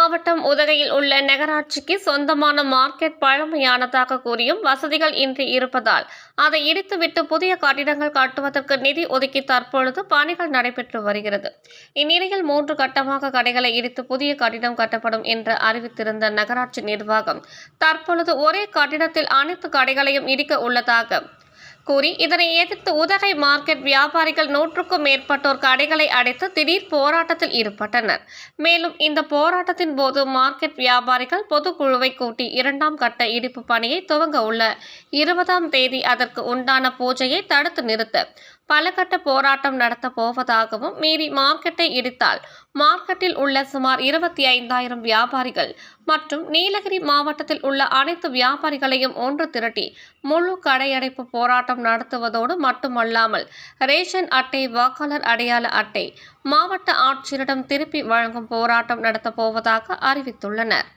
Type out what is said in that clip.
மாவட்டம் உதகையில் உள்ள நகராட்சிக்கு சொந்தமான மார்க்கெட் பழமையானதாக கூறியும் வசதிகள் இன்றி இருப்பதால் அதை இடித்துவிட்டு புதிய கட்டிடங்கள் கட்டுவதற்கு நிதி ஒதுக்கி தற்பொழுது பணிகள் நடைபெற்று வருகிறது. இந்நிலையில் மூன்று கட்டமாக கடைகளை இடித்து புதிய கட்டிடம் கட்டப்படும் என்று அறிவித்திருந்த நகராட்சி நிர்வாகம் தற்பொழுது ஒரே கட்டிடத்தில் அனைத்து கடைகளையும் இடிக்க உள்ளதாக கூறி இதனை எதிர்த்து உதகை மார்க்கெட் வியாபாரிகள் நூற்றுக்கும் மேற்பட்டோர் கடைகளை அடைத்து திடீர் போராட்டத்தில் ஈடுபட்டனர். மேலும் இந்த போராட்டத்தின் போது மார்க்கெட் வியாபாரிகள் பொதுக்குழுவை கூட்டி இரண்டாம் கட்ட இடிப்பு பணியை துவங்க உள்ள இருபதாம் தேதி அதற்கு உண்டான பூஜையை தடுத்து நிறுத்த பல கட்ட போராட்டம் நடத்த போவதாகவும் மீறி மார்க்கெட்டை இடித்தால் மார்க்கெட்டில் உள்ள சுமார் இருபத்தி ஐந்தாயிரம் வியாபாரிகள் மற்றும் நீலகிரி மாவட்டத்தில் உள்ள அனைத்து வியாபாரிகளையும் ஒன்று திரட்டி முழு கடையடைப்பு போராட்டம் நடத்துவதோடு மட்டுமல்லாமல் ரேஷன் அட்டை வாக்காளர் அடையாள அட்டை மாவட்ட ஆட்சியரிடம் திருப்பி வழங்கும் போராட்டம் நடத்தப் போவதாக அறிவித்துள்ளனர்.